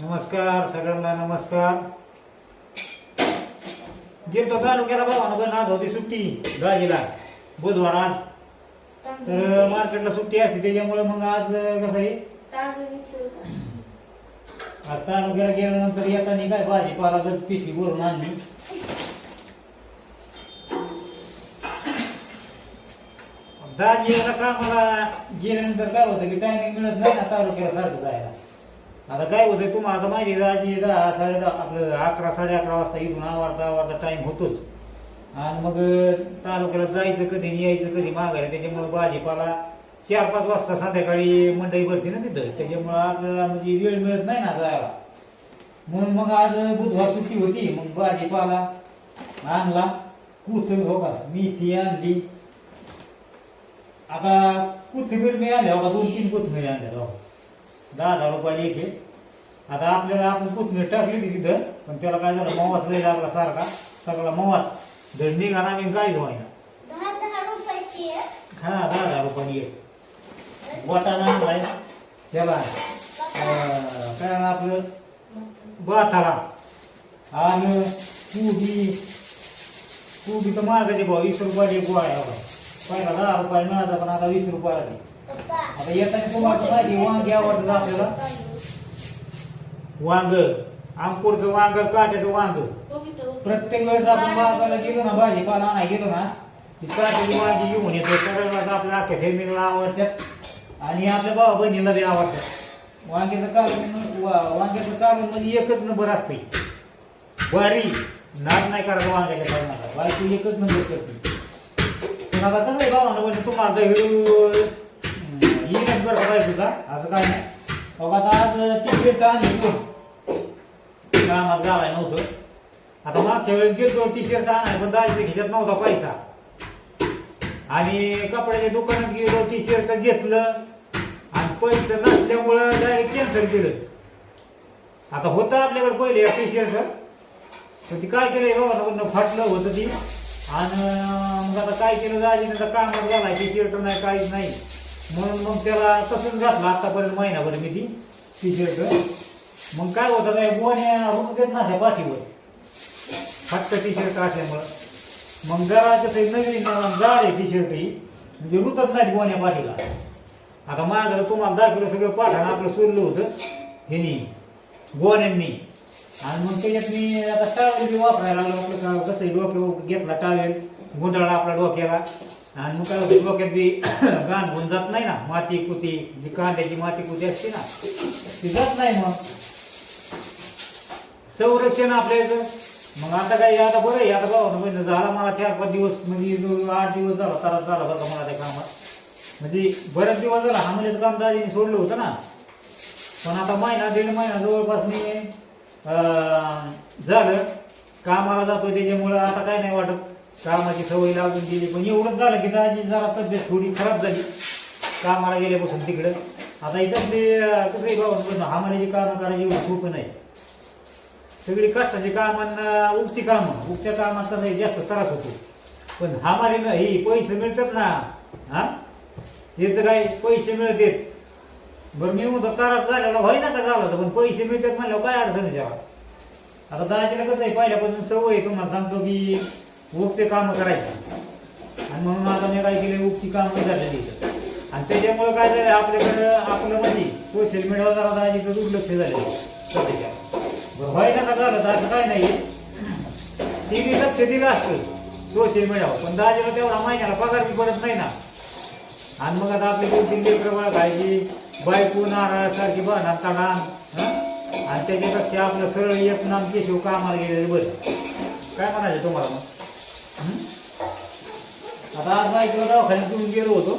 नमस्कार सगळ्यांना नमस्कार. गेलतो तालुक्याला भावानं पण आज होती सुट्टी गाजीला बुधवार आज. तर मार्केटला सुट्टी असते त्याच्यामुळे मग आज कसं आहे? आज तालुक्याला गेल्यानंतर येताना काय भाजीपाला तर पिशवी भरून आणली. दाजी आता कामाला गेल्यानंतर काय होतं की टायमिंग मिळत नाही ना तालुक्याला सारखं जायला. आता काय होतंय तुम्हाला आता माहिती आहे, दहा साडे दहा आपलं अकरा साडे अकरा वाजता इथून आवडता आवडता टाईम होतोच. आणि मग तालुक्याला जायचं कधी यायचं कधी मागायला त्याच्यामुळं भाजीपाला चार पाच वाजता संध्याकाळी मंडई भरते ना तिथं. त्याच्यामुळं आपल्याला म्हणजे वेळ मिळत नाही ना जायला. म्हणून मग आज बुधवार सुट्टी होती मग भाजीपाला आणला. कोथिंबीर हो का मेथी आणली. आता कोथिंबीर मी आणल्या हो का दोन तीन कोथिंबीर आणल्या हो दहा हजार रुपयाला एक आहे. आता आपल्याला आपण कोथिंबीर टाकली तिथं पण त्याला काय झालं मवाच लय लागला सारखा. सगळा मवाच जर निघाला दहा दहा रुपयाची आहे. हा दहा हजार रुपयाला एक. वाटाणा आणलाय. त्याला अं, काय आणलं आपलं? बाताला आणि कोबी. कोबी तर महागाचे भाऊ वीस रुपयाला एक गोळा आहे. बघा. पहिला दहा रुपयाला मिळाला पण आता वीस रुपयाला ते. आता येताना तुम्हाला तर माहिती वांगी आवडतात आपल्याला. वांग. अंकुरचं वांग काट्याचं वांग. प्रत्येक वेळेस आपण बाजाराला गेलो ना भाजीपाला आणायला गेलो ना ती काट्याची वांगी घेऊन येतो. सगळ्याला आपल्या अख्ख्या फॅमिलीला आवडतात आणि आपल्या भावा बहिणीला बी आवडतात वांग्याचं कालवण वांग्याचं कागद म्हणजे एकच नंबर असते. वारी. नाद नाही करायचं वांग्याच्या कालवणाला बायको एकच नंबर करते. पण आता कसं आहे भावानं म्हणजे तुम्हाला एकच व्हिडिओ येण्यात तुझा का असं काय नाही. बघा आता आज ती भेट कामात गावाय नव्हतं. आता मागच्या वेळेस गेलो टी शर्ट आणाय पण दाजीच्या खिशात नव्हता पैसा. आणि कपड्याच्या दुकानात गेलो टी शर्ट घेतलं. आणि पैसे नसल्यामुळं डायरेक्ट कॅन्सल केलं. आता होतं आपल्याकडे पहिले टी शर्ट तर ती काय केलं बाबा फाटलं होतं ती. आणि मग आता काय केलं दाजीने आता कामात गेलाय टी शर्ट नाही काहीच नाही. म्हणून मग त्याला तसंच घातलं आतापर्यंत महिनाभर मी ती टी शर्ट मग काय होतं काय गोण्या रुप देत ना त्या पाठीवर. फक्त टी शर्ट असल्यामुळं. मग जरा ते नवीन जाड आहे टी शर्ट ही म्हणजे रुतत नाही गोण्या पाठीला. आता मागं तुम्हाला दाखवलं सगळं पाठानं आपलं सोडलं होतं ह्यानी गोण्यांनी आणि मग त्याच्यात मी आता टावेल वापरायला लागलो आपलं का कसं डोक्यावर घेतला टावेल गुंडाळा आपला डोक्याला. आणि मग काय होतं डोक्यात बी गाण होऊन जात नाही ना. माती कुती जी कांद्याची माती कुती असते ना ती जात नाही मग. संरक्षण आपल्या इथं. मग आता काय आता बरं आहे आता बाबा म्हणजे झाला मला चार पाच दिवस म्हणजे आठ दिवस झाला त्रास झाला बरं का मला त्या कामात. म्हणजे बरेच दिवस झाला हामलेचं काम दाजीने सोडलं होतं ना. पण आता महिना दीड महिना जवळपास मी झालं. कामाला जातो त्याच्यामुळं आता काय नाही वाटत. कामाची सवय लागून गेली. पण एवढंच झालं की दाजी जरा तब्येत थोडी खराब झाली. कामाला गेल्यापासून तिकडं. आता इथं ते कसं बाबा बाबा हामाल्याची कामं करायची एवढी सोपं नाही. सगळी कष्टाची कामांना उगती कामं. उगत्या कामात कसं आहे, जास्त त्रास होतो. पण हामारी ना हे पैसे मिळतात ना हा? याचं काय पैसे मिळतात. बरं मी म्हणतो त्रास झालेला होय ना का झाला होता, पण पैसे मिळतात म्हणल्यावर काय अडचण आहे? जेव्हा आता दाजीला कसं आहे पहिल्यापासून सवय तुम्हाला सांगतो की उगते कामं करायची. आणि म्हणून आता मी काय केले उगची कामं झालेली आणि त्याच्यामुळे काय झालं आपल्याकडं आपलं म्हणजे सोशल मीडियावर जरा दाजीचं दुर्लक्ष झालं सध्याच्या. व्हायला का झालं? तर असं काय नाही. टी व्ही लक्ष दिलं असतं सोशल मीडियावर पण दाजीला तेवढा महिन्याला पगार बी पडत नाही ना. आणि मग आता आपली दोन तीन लेकर बाळ खायची बायको नारळ सारखी बहणार तडान आणि त्याच्यापेक्षा आपलं सरळ एक नाम केशव कामाला गेलेलं बरं. काय म्हणायचं तुम्हाला मग? आता आज बायकोला दवाखान्यात घेऊन गेलो होतो.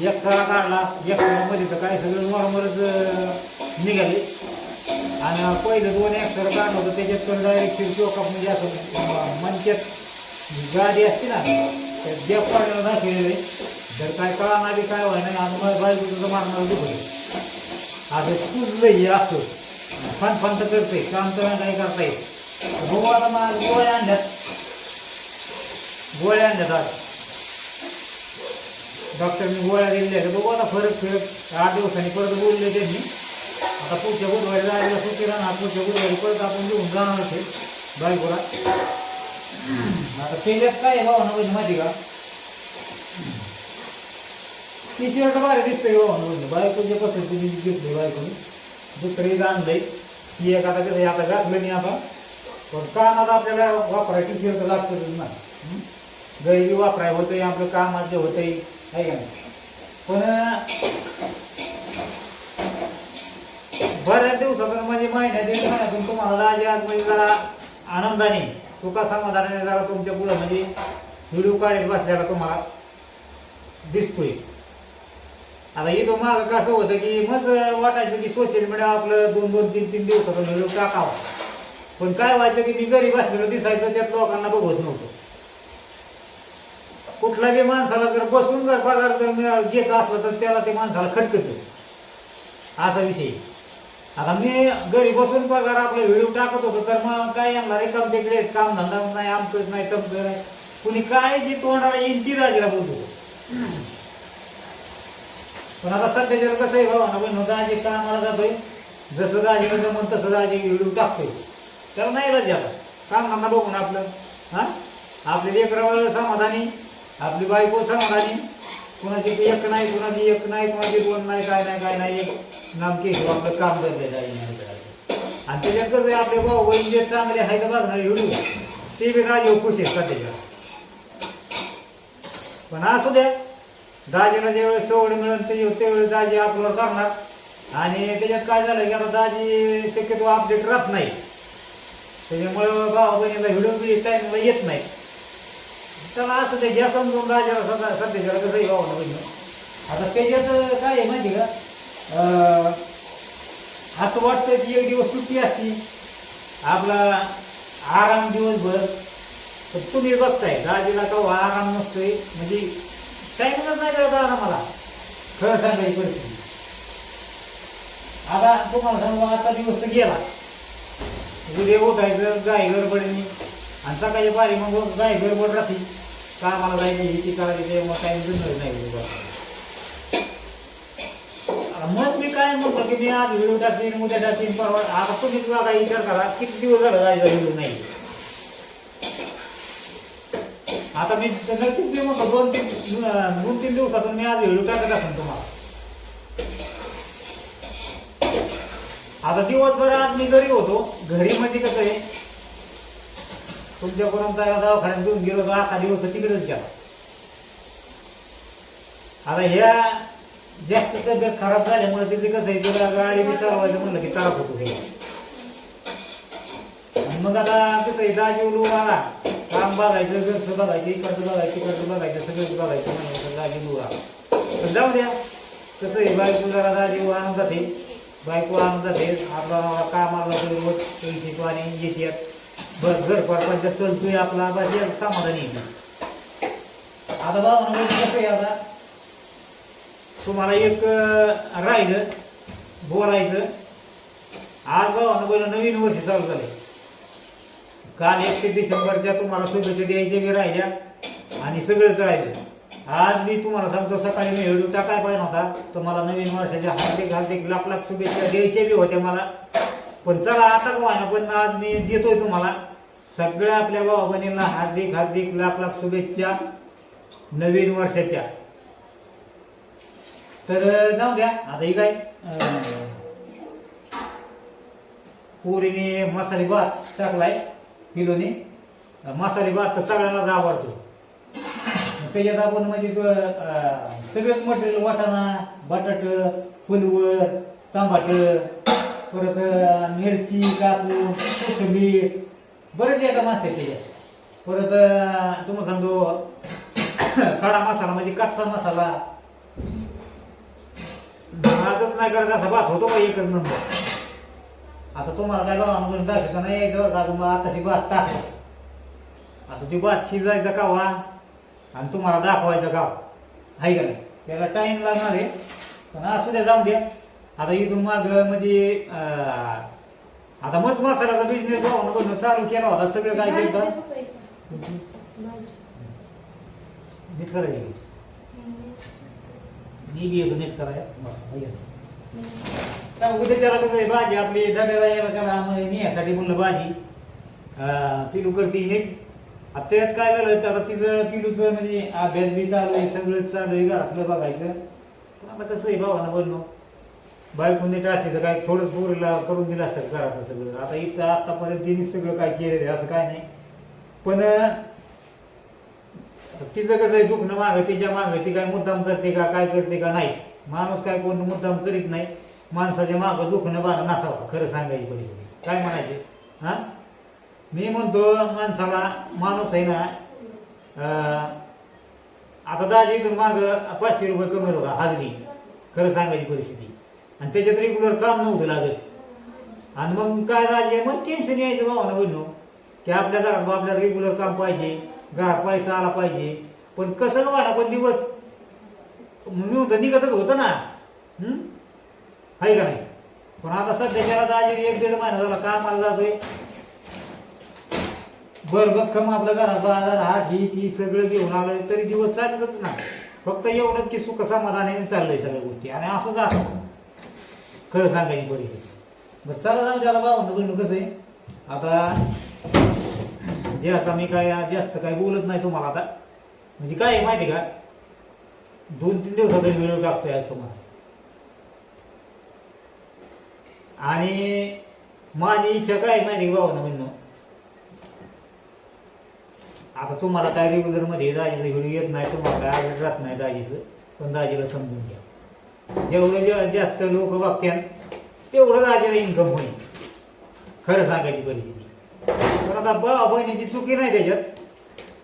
एक सरा काढला एक मध्ये तर काय सगळं नॉर्मलच निघाले. आणि पहिलं दोन एक्सर काढलं होतं त्याच्यात पण डायरेक्ट चोकअप म्हणजे असं मनक्यात गाडी असते ना त्या देव काढायला दाखवलेले तर काय कळणार बी काय व्हायला आणि मला बायको तुझं मारणार दुखलं आता तुझलं हे असं फन फन तर करते काम तर नाही करता येत. गोवाला आता मला गोळ्या आणल्यात. गोळ्या आणल्यात डॉक्टरनी गोळ्या दिल्या आहेत. बघू आता फरक फिरक. आठ दिवसांनी परत बोलले त्यांनी. आता पुढच्या बुधवारी जायला सुट्टी राहणार पुढच्या बुधवारी परत आपण घेऊन जाणार ते बायकोला. आता त्याच्यात काय आहे भावना म्हणजे माहिती का? टी शर्ट भारी दिसतंय भावना म्हणजे. बायकोच्या पसंतीने घेतली बायकोनी. दुसरी आणलंय ही एक आता कसं आता घातलं नाही आता. पण कामात आपल्याला वापरायला टी शर्ट लागतच ना. हं? गैरी वापराय होतंय आपलं कामात जे होतंय आहे का? नाही पण बऱ्याच दिवसातून म्हणजे महिन्यात दीड महिन्यातून तुम्हाला आज आज म्हणजे जरा आनंदाने तुका समाधानाने जरा तुमच्या पुढं म्हणजे व्हिडिओ काढत बसल्याला तुम्हाला दिसतोय. आता इथं मागं कसं होतं की मस्त वाटायचं की सोशल मीडिया आपलं दोन दोन तीन तीन दिवसातून व्हिडिओ टाकावा. पण काय व्हायचं की मी घरी असलेलं दिसायचं त्यात लोकांना बघत नव्हतं. कुठला बी माणसाला जर बसून जर पगार जर मिळा- घेत असला तर त्याला ते माणसाला खटकत. असा विषय आता मी घरी बसून पगार आपला व्हिडिओ टाकत होतो तर मग काय येणार रिकाम तिकडे काम धंदा नाही आमचंच नाही तमचं नाही. कुणी काय जी तोंडाला येईल ती राजीला बोलतो. पण आता सध्या जर कसं आहे भाऊ ना बहिण दाजी कामाला जातोय. जसं दाजीला जमन तसं दाजी व्हिडिओ टाकतोय. त्याला नाही राजी आता काम धंदा बघून आपलं. हा? आपले लेकरावर समाधानी. आपली बायको समाधानी कुणाची ती एक नाही कुणाची एक नाही कुणाची दोन नाही काय नाही काय नाही एक नामकी आपलं काम करतंय आणि त्याच्यात कसं आहे आपले भाऊ बहीण जे चांगले आहेत बघणारे व्हिडिओ ते बी दाजी खुश आहेत सध्याच्या पण असू द्या दाजीला ज्यावेळेस सवड मिळेल ते त्यावेळेस दाजी आपल्यावर करणार. आणि त्याच्यात काय झालं की आता दाजी शक्यतो अपडेट राहत नाही. त्याच्यामुळं भाऊ बहिणीला हिडून बी टाईमला येत नाही. त्याला असं ते घ्या समजून राजाला सध्या सध्याच्याला कसंही भावा बहिणी आता त्याच्यात काय आहे माहिती का? असं वाटतं की एक दिवस सुट्टी असती. आपला आराम दिवसभर. तर तुम्ही बघताय दाजीला तो आराम नसतोय. म्हणजे टाईमच नाही कळत मला. खरं सांगायची परिस्थिती. आता तुम्हाला सांगू आता दिवस तर गेला. उद्या उठायचं गाय गडबडीने. आणि सकाळी पारी मग गाय गडबड राहते. कामाला जायची ही ती करायची ते मग काही जमलं नाही मग मी काय म्हणतो की मी आज व्हिडिओ टाकतील उद्या टाकतील परवा आता तुम्ही जागा विचार करा किती दिवस झाला जायचा व्हिडिओ नाही. आता मी नक्कीच मी म्हणतो दोन तीन दोन तीन दिवसातून मी आज व्हिडिओ टाकत असेल तुम्हाला. आता दिवसभर आज मी घरी होतो. घरी म्हणजे कसं आहे तुमच्यापर्यंत दवाखान्यात घेऊन गेलो तर अख्खा दिवस तिकडेच गेला. आता ह्या जास्त तब्येत खराब झाल्यामुळे तिथे कसं आहे तुला गाडी चालवायचं म्हणलं की त्रास होतो तिला. मग आता कसं आहे राजीव लोक आला काम बघायचं घरचं बघायचं इकडचं बघायचं इकडचं बघायचं सगळं बघायचं म्हणायचं राजीव लोक आला तर जाऊ द्या. कसं आहे बायको जरा राजीव आणून जाते बायको आणून जाते आपला कामाला रोज पैसे पाणी येतात. बस घर परपंच चलतोय आपला एक समाधानी. आता बाबा कसं आहे आता? तुम्हाला एक राहिलं बोलायचं. आज भावानं पहिलं नवीन वर्ष चालू झालंय. काल एकतीस डिसेंबरच्या तुम्हाला शुभेच्छा द्यायच्या बी राहिल्या आणि सगळंच राहिलं. आज मी तुम्हाला सांगतो सकाळी मी व्हिडिओ टाकाय पाहिजे होता तुम्हाला नवीन वर्षाच्या हार्दिक हार्दिक लाख लाख शुभेच्छा द्यायच्या बी होत्या मला. पण चला आता का व्हायना पण आज मी देतोय तुम्हाला. सगळ्या आपल्या भावा बहिणींना हार्दिक हार्दिक लाख लाख शुभेच्छा नवीन वर्षाच्या. तर जाऊ द्या. आता ही काय? पुरीने पोरीने मसाले भात टाकलाय किलोने. मसाले भात तर सगळ्यांनाच आवडतो. त्याच्यात आपण म्हणजे सगळेच मटेरियल वाटाणा बटाट फुलवर तांबाट परत मिरची कापूस कोथिंबीर बरेच आयटम असतात त्याच्यात. परत तुम्हाला सांगतो खडा मसाला म्हणजे कच्चा मसाला. भातच नाही करत असा भात होतो का एकच नंबर आता तुम्हाला काय बाबा म्हणून दाखवता नाही? यायचं बरं का तुम्हाला आताशी भात टाक. आता ती भात शिजायचा का वा? आणि तुम्हाला दाखवायचं का? आहे का नाही? त्याला टाईम लागणार आहे. पण असू द्या जाऊ द्या आता इथून माग म्हणजे आता मस्त मसाल्याचा बिझनेस बनवून चालू केला होता सगळं काय केलं नीट करायचं मी बी येतो नीट करायला. उद्या त्याला कसं आहे, भाजी आपली डब्याला यायला त्याला आम्ही म्हणलं भाजी. पिलू करते नीट. आता त्यात काय झालं तर आता तिचं पिलूचं म्हणजे अभ्यास बी चालू आहे सगळं चालू आहे घरातलं बघायचं. आता तसं आहे भावानं बनलो बायको नीट असते तर काय थोडंच पोरीला करून दिलं असतं घरात सगळं. आता इथं आतापर्यंत तिने सगळं काय केलेलं आहे असं काय नाही. पण तिचं कसं आहे दुखणं मागं तिच्या मागं ती काय मुद्दाम करते का काय करते का नाही. माणूस काय कोण मुद्दाम करीत नाही. माणसाच्या मागं दुखणं बारा नसावं खरं सांगायची परिस्थिती. काय म्हणायचे? हा? मी म्हणतो माणसाला माणूस आहे ना आता दाजी इथून माग पाचशे रुपये कमी होता हाजरी. खरं सांगायची परिस्थिती. आणि त्याच्यात रेग्युलर काम नव्हतं लागत. आणि मग काय दाजी मग टेन्शन यायचं भावानं बोललो की आपल्या घरात आपल्याला रेग्युलर काम पाहिजे घरात पैसा आला पाहिजे. पण कसं व्हायला पण दिवस मी होतं निघतच होतं ना. आहे का नाही? पण आता सध्याच्या दाजी एक दीड महिना झाला कामाला जातोय. बर भक्कम आपलं घरात बाजार हा ही ती सगळं घेऊन आलं तरी दिवस चालतच ना फक्त एवढंच की सुख समाधानाने चाललंय सगळ्या गोष्टी. आणि असंच असं. खरं सांगायची परिस्थिती. बरं चला सांग त्याला बाबा बहिणू कसं आहे? आता जे आता मी काय जास्त काय बोलत नाही तुम्हाला आता. म्हणजे काय आहे माहिती का? दोन तीन दिवसात व्हिडिओ टाकतोय आज तुम्हाला. आणि माझी इच्छा काय आहे माहिती का भाऊ म्हणणं? आता तुम्हाला काय रेग्युलरमध्ये दाजीचं व्हिडिओ येत नाही तुम्हाला काय आवड राहत नाही दाजीचं पण दाजीला समजून घ्या. जेवढं जे- जास्त लोक बघत्यान तेवढं राजाला इन्कम होईल. खरं सांगायची परिस्थिती. पण आता बा बहिणीची चुकी नाही त्याच्यात.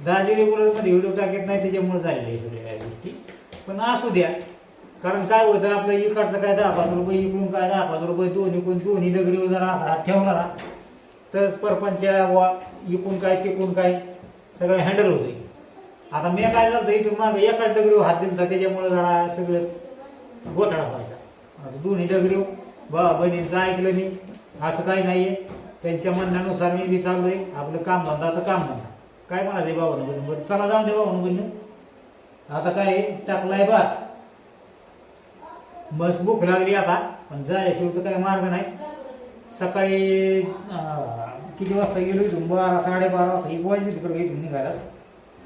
दाजी रेग्युलर व्हिडिओ टाकत नाही त्याच्यामुळे झालेल्या आहे सगळ्या या गोष्टी. पण असू द्या. कारण काय होतं आपलं इकडचं काय दहा पाच रुपये इकडून काय दहा पाच रुपये दोन्ही कोण दोन्ही डगरीवर जरा असा हात ठेवणारा. तर परपंच वा इकून काय तिकून काय सगळं हँडल होतंय. आता मी काय झालं इथून मागं एकाच डगरीवर हात दिला त्याच्यामुळे जरा सगळं घोटाळा व्हायचा. आता दोन्ही डगरीव बा बहिणींचं ऐकलं मी. असं काही आहे त्यांच्या म्हणण्यानुसार मी बी आहे आपलं काम धंदा तर काम धंदा काय म्हणायचं बाबानं बहिणी? बरं चला जाऊन दे बाबानं बहिणी. आता काय आहे, टाकलाय भात. मस्त भूक लागली आता पण जायशिवाय तर काही मार्ग नाही. सकाळी अं, किती वाजता गेलो इथून? बारा साडेबारा वाजता. एक वाजली तिकडे इथून निघायला.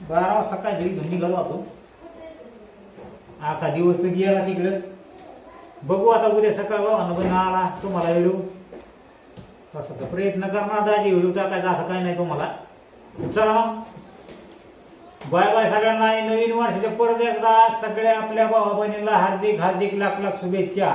बारा वाजता काय घरी इथून निघालो आपण. आखा दिवस तर गेला तिकडं. बघू आता उद्या सकाळ भावानं पण आला तुम्हाला व्हिडिओ तसं तर प्रयत्न करणार दाजी व्हिडिओ टाकायचा असं काही नाही तुम्हाला. चला मग. बाय बाय सगळ्यांना नवीन वर्षाच्या परत एकदा सगळ्या आपल्या भावा बहिणीला हार्दिक हार्दिक लाख लाख शुभेच्छा.